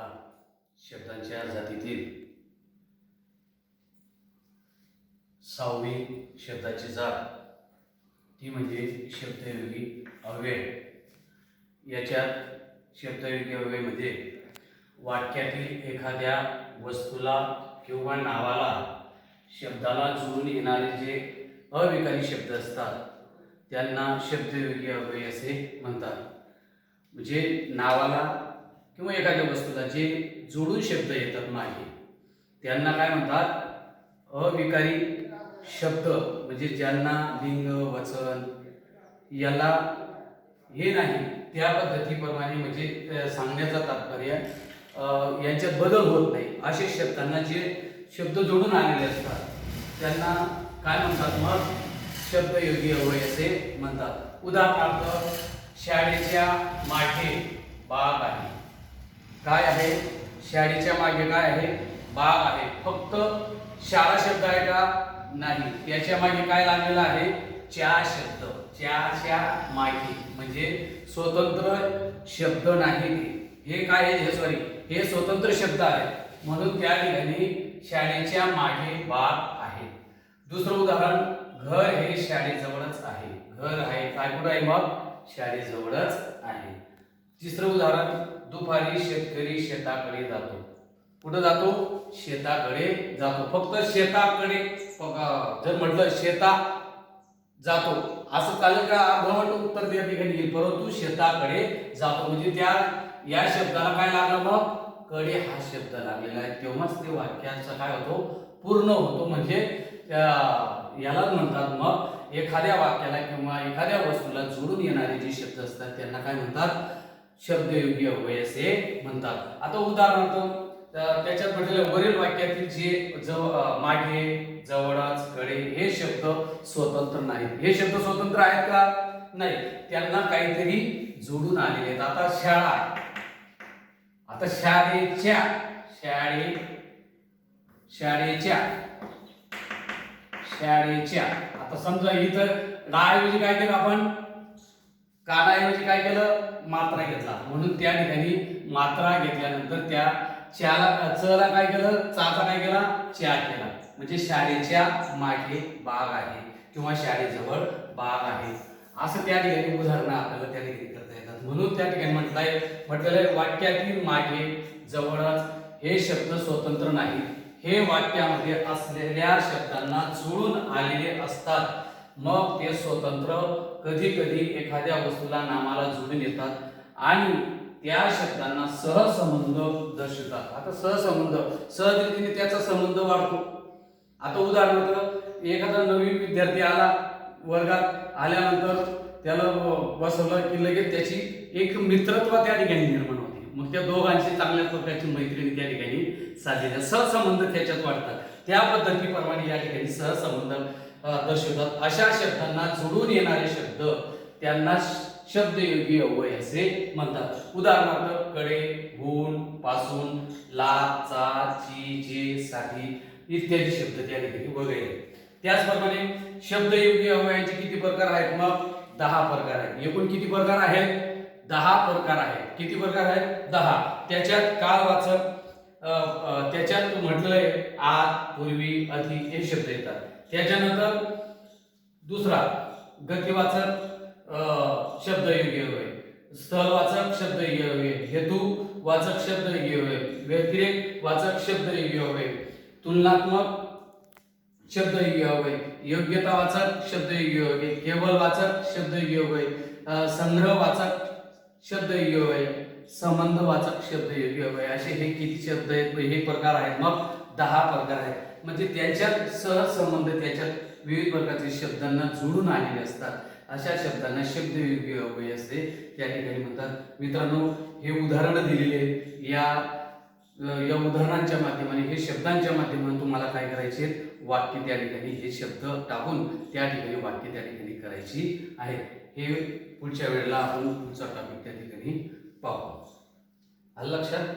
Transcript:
मला शब्दांच्या जातीतील सहावी शब्दाची जात. ती म्हणजे शब्दयोगी अव्यय. याच्यात शब्दयोगी अव्ययमध्ये वाक्यातील एखाद्या वस्तूला किंवा नावाला शब्दाला जुळून येणारे जे अविकारी शब्द असतात त्यांना शब्दयोगी अव्यय असे म्हणतात. म्हणजे नावाला किंवा एखाद्या वस्तूला जे जोडून शब्द येतात नाही त्यांना काय म्हणतात? अविकारी शब्द म्हणजे ज्यांना लिंग वचन याला हे नाही त्या पद्धतीप्रमाणे म्हणजे सांगण्याचा तात्पर्य यांच्यात बदल होत नाही. असे शब्दांना जे शब्द जोडून आलेले असतात त्यांना काय म्हणतात मग? शब्दयोगी अवय असे म्हणतात. उदाहरणार्थ शाळेच्या मागे बाग आहे. काय आहे? शाळेच्या मागे काय आहे? बाग आहे. फक्त शाळा शब्द आहे का? नाही. त्याच्यामागे काय लागलेलं आहे? च्या शब्द. च्याच्या मागे. म्हणजे स्वतंत्र शब्द नाही हे काय आहे? हे सॉरी हे स्वतंत्र शब्द आहे. म्हणून त्या ठिकाणी शाळेच्या मागे बाग आहे. दुसरं उदाहरण घर हे शाळेजवळच आहे. घर आहे. काय कुठं आहे मग? शाळेजवळच आहे. तिसरं उदाहरण दुपारी शेतकरी शेताकडे जातो. कुठं जातो? शेताकडे जातो. फक्त शेताकडे जर म्हटलं शेता जातो. असं चालेल का? अर्धवट उत्तर त्या ठिकाणी येईल. परंतु शेताकडे जातो. म्हणजे त्या या शब्दाला काय लागलं मग? कडे हा शब्द लागलेला आहे. तेव्हाच ते वाक्याचा काय होतो? पूर्ण होतो. म्हणजे त्या- यालाच म्हणतात मग एखाद्या वाक्याला किंवा एखाद्या वस्तूला जोडून येणारे जे शब्द असतात त्यांना काय म्हणतात? शब्दयोग्य अव्यय असे म्हणतात. आता उदाहरणार्थ त्याच्यात म्हटलेलं वरील वाक्यातील जे जव मागे जवळच कडे हे शब्द स्वतंत्र नाहीत. हे शब्द स्वतंत्र आहेत का? नाही. त्यांना काहीतरी जोडून आलेले आहेत. आता शाळा. आता शाळेच्या शाळे शाळेच्या शाळेच्या. आता समजा इथं गाऐवजी काय केलं आपण? कानाऐवजी काय केलं? मात्रा घेतला. म्हणून त्या ठिकाणी मात्रा घेतल्यानंतर त्या च्याला चला काय केलं? चाचा काय केला? च्या केला. म्हणजे शाळेच्या मागे बाग आहे किंवा शाळेजवळ बाग आहे. असं त्या ठिकाणी उदाहरणं आपल्याला त्या ठिकाणी करता येतात. म्हणून त्या ठिकाणी म्हटलंय म्हटलेलं वाक्यातील मागे जवळच हे शब्द स्वतंत्र नाही हे वाक्यामध्ये असलेल्या शब्दांना जुळून आलेले असतात. मग ते स्वतंत्र कधी कधी एखाद्या वस्तूला नामाला जुळून येतात आणि त्या शब्दांना सहसंबंध दर्शवतात. आता सहसंबंध सहजरीतीने त्याचा संबंध वाढतो. आता उदाहरणार्थ एखादा नवीन विद्यार्थी आला वर्गात आल्यानंतर त्याला बसवलं की लगेच त्याची एक मित्रत्व त्या ठिकाणी निर्माण होते. मग त्या दोघांची चांगल्या प्रकारची मैत्रिणी त्या ठिकाणी साधलेल्या सहसंबंध त्याच्यात वाढतात. त्या पद्धतीप्रमाणे या ठिकाणी सहसंबंध दर्शवतात अशा शब्दांना जोडून येणारे शब्द त्यांना शब्दयोगी अव्यय असे म्हणतात. उदाहरणार्थकडे गुणपासून ला चा ची जे साठी इत्यादी शब्द त्या ठिकाणी वगैरे. त्याचप्रमाणे शब्दयोगी अवयवांचे किती प्रकार आहेत मग? दहा प्रकार आहेत. एकूण किती प्रकार आहेत? दहा प्रकार आहेत. किती प्रकार आहेत? दहा. त्याच्यात काळ वाचक त्याच्यात म्हटलंय आत पूर्वी अति हे शब्द येतात. त्याच्यानंतर दुसरा गतिवाचक अ, शब्दयोगी अव्यय शब्द शब्दयोगी अव्यय हेतू वाचक शब्द योग्य होय. व्यतिरेक वाचक शब्द योग्य होय. तुलनात्मक शब्द योग्य होय. योग्यता वाचक शब्द योग्य होय. केवळ वाचक शब्द योग्य होय. संग्रह वाचक शब्द योग्य होय. संबंध वाचक शब्द योग्य होय. असे हे किती शब्द आहेत? हे प्रकार आहेत. मग दहा प्रकार आहेत. म्हणजे त्याच्यात सहसंबंध त्याच्यात विविध प्रकारचे शब्दांना जोडून आलेले असतात. अशा शब्दांना शब्दयोगी अव्यय असते. त्या ठिकाणी म्हणतात मित्रांनो हे उदाहरणं दिलेले आहेत. या या उदाहरणांच्या माध्यमाने हे शब्दांच्या माध्यमातून तुम्हाला काय करायचे वाक्य त्या ठिकाणी हे शब्द टाकून त्या ठिकाणी वाक्य त्या ठिकाणी करायची आहेत हे पुढच्या वेळेला आपण पुढचा टॉपिक त्या ठिकाणी पाहू. आलं लक्षात?